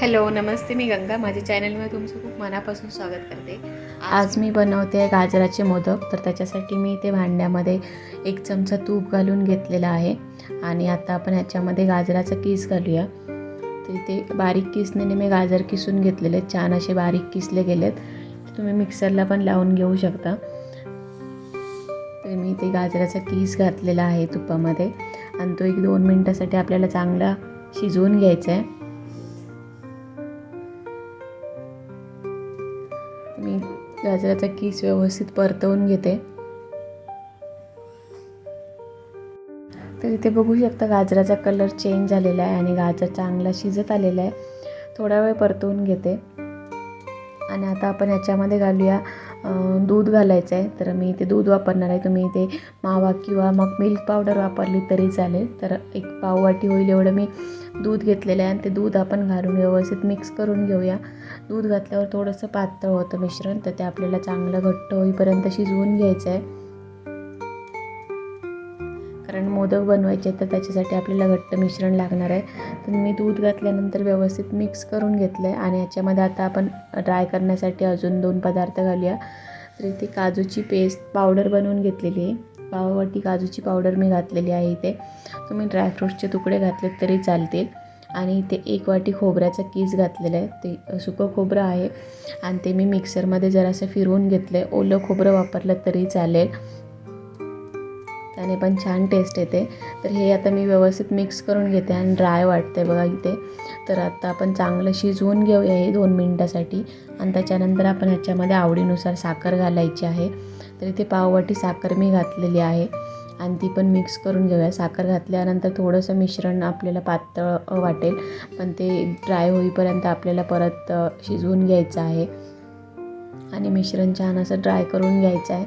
Hello नमस्ते मी गंगा. माझ्या चॅनलमध्ये तुमचं खूप मनापासून स्वागत करते. आज मी बनवते गाजराचे मोदक. तर त्याच्यासाठी मी इथे भांड्यामध्ये एक चमचा तूप घालून घेतलेला आहे. आणि आता आपण ह्याच्यामध्ये गाजराचा किस घालूया. तर इथे बारीक किसने मी गाजर किसून घेतलेले. आहेत. छान असे बारीक किसले गेलेत. तुम्ही मिक्सरला पण लावून घेऊ शकता. तर मी इथे गाजराचा किस घातलेला आहे तुपामध्ये. आणि तो एक दोन मिनटासाठी आपल्याला चांगला शिजवून घ्यायचा आहे. गाजराचा किस व्यवस्थित परतवून घेते. तर इथे बघू शकता गाजराचा कलर चेंज झालेला आहे आणि गाजर चांगला शिजत आलेला आहे. थोडा वेळ परतवून घेते. आणि आता आपण याच्यामध्ये घालूया दूध घालायचं आहे. तर मी इथे दूध वापरणार आहे. तुम्ही इथे मावा किंवा मग मिल्क पावडर वापरली तरी चालेल. तर एक पाववाटी होईल एवढं मी दूध घेतलेलं आहे आणि ते दूध आपण घालून व्यवस्थित मिक्स करून घेऊया. दूध घातल्यावर थोडंसं पातळ होतं मिश्रण तर ते आपल्याला चांगलं घट्ट होईपर्यंत शिजवून घ्यायचं आहे कारण मोदक बनवायचे तर त्याच्यासाठी आपल्याला घट्ट मिश्रण लागणार आहे. तर मी दूध घातल्यानंतर व्यवस्थित मिक्स करून घेतलं आहे आणि याच्यामध्ये आता आपण ड्राय करण्यासाठी अजून दोन पदार्थ घालूया. तर इथे काजूची पेस्ट पावडर बनवून घेतलेली आहे. पाववाटी काजूची पावडर मी घातलेली आहे इथे. तुम्ही ड्रायफ्रूट्सचे तुकडे घातलेत तरी चालतील. आणि इथे एक वाटी खोबऱ्याचा कीस घातलेलं आहे. ते सुकं खोबरं आहे. आणि ते मी मिक्सरमध्ये जरासं फिरवून घेतलं आहे ओलं खोबरं वापरलं तरी चालेल. त्याने पण छान टेस्ट येते. तर हे आता मी व्यवस्थित मिक्स करून घेते आणि ड्राय वाटते बघा इथे. तर आता आपण चांगलं शिजवून घेऊया हे दोन मिनटासाठी. आणि त्याच्यानंतर आपण ह्याच्यामध्ये आवडीनुसार साखर घालायची आहे. तर इथे पाववाटी साखर मी घातलेली आहे. आणि ती पण मिक्स करून घेऊया. साखर घातल्यानंतर थोडंसं मिश्रण आपल्याला पातळ वाटेल. पण ते ड्राय होईपर्यंत आपल्याला परत शिजवून घ्यायचं आहे. आणि मिश्रण छान असं ड्राय करून घ्यायचं आहे.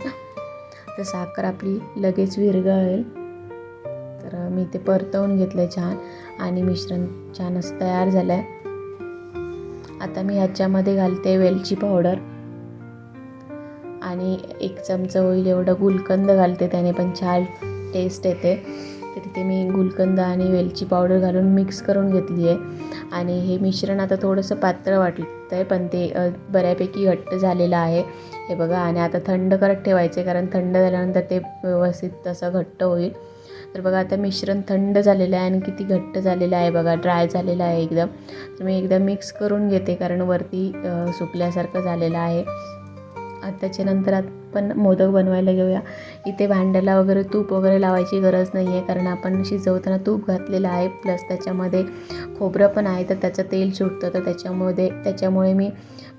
तर साखर आपली लगेच विरघळेल. तर मी ते परतवून घेतलं छान. आणि मिश्रण छान असं तयार झालं आहे आता मी ह्याच्यामध्ये घालते वेलची पावडर आणि एक चमचा होईल एवढं गुलकंद घालते त्याने पण छान टेस्ट येते. तर तिथे मी गुलकंद आणि वेलची पावडर घालून मिक्स करून घेतली आहे. आणि हे मिश्रण आता थोडंसं पातळ वाटतं आहे पण ते बऱ्यापैकी घट्ट झालेलं आहे. हे बघा आणि आता थंड करत ठेवायचे आहे, कारण थंड झाल्यानंतर ते व्यवस्थित तसं घट्ट होईल. तर बघा आता मिश्रण थंड झालेलं आहे आणि किती घट्ट झालेलं आहे बघा ड्राय झालेलं आहे एकदम. तर मी एकदा मिक्स करून घेते कारण वरती सुकल्यासारखं झालेलं आहे. आता त्याच्यानंतर आपण मोदक बनवायला घेऊया. इथे भांड्याला वगैरे तूप वगैरे लावायची गरज नाही आहे कारण आपण शिजवताना तूप घातलेलं आहे प्लस त्याच्यामध्ये खोबरं पण आहे तर त्याचं तेल सुटतं तर त्याच्यामध्ये त्याच्यामुळे मी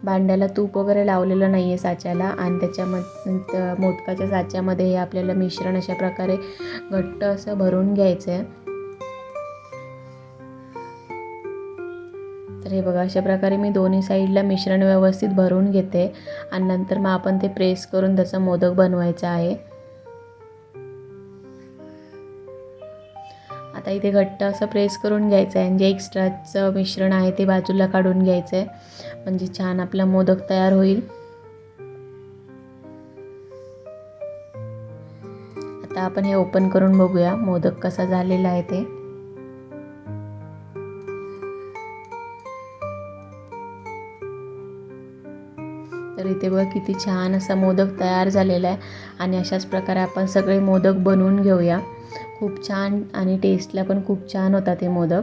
भांड्याला तूप वगैरे लावलेलं नाही आहे साच्याला आणि त्याच्यामध्ये मोदकाच्या साच्यामध्ये हे आपल्याला मिश्रण अशा प्रकारे घट्ट असं भरून घ्यायचं आहे हे बघा अशा प्रकारे मी दोन्ही साईडला मिश्रण व्यवस्थित भरून घेते आणि नंतर मग आपण ते प्रेस करून त्याचा मोदक बनवायचा आहे. आता इथे घट्ट असं प्रेस करून घ्यायचं आहे आणि जे एक्स्ट्राचं मिश्रण आहे ते बाजूला काढून घ्यायचं आहे. म्हणजे छान आपला मोदक तयार होईल. आता आपण हे ओपन करून बघूया मोदक कसा झालेला आहे ते. तर इथे बघा किती छान असा मोदक तयार झालेला आहे. आणि अशाच प्रकारे आपण सगळे मोदक बनवून घेऊया. खूप छान आणि टेस्टला पण खूप छान होतात ते मोदक.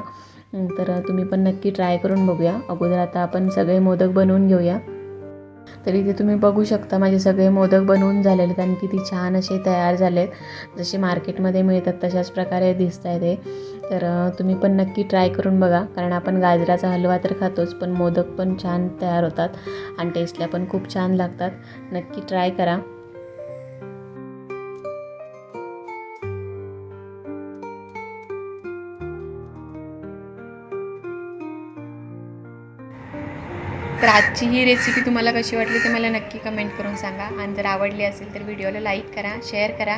तर तुम्ही पण नक्की ट्राय करून बघूया. अगोदर आता आपण सगळे मोदक बनवून घेऊया. तर इथे तुम्ही बघू शकता माझे सगळे मोदक बनवून झालेले आहेत आणि किती छान असे तयार झालेत. जसे मार्केटमध्ये मिळतात तशाच प्रकारे दिसत आहे ते तर तुम्ही पण नक्की ट्राय करून बघा. कारण आपण गाजराचा हलवा तर खातोच पण मोदक पण छान तयार होतात आणि टेस्टला पण खूप छान लागतात. नक्की ट्राय करा. तर आजची ही रेसिपी तुम्हाला कशी वाटली ते मला नक्की कमेंट करून सांगा. आणि जर आवडली असेल तर व्हिडिओला लाईक करा शेअर करा.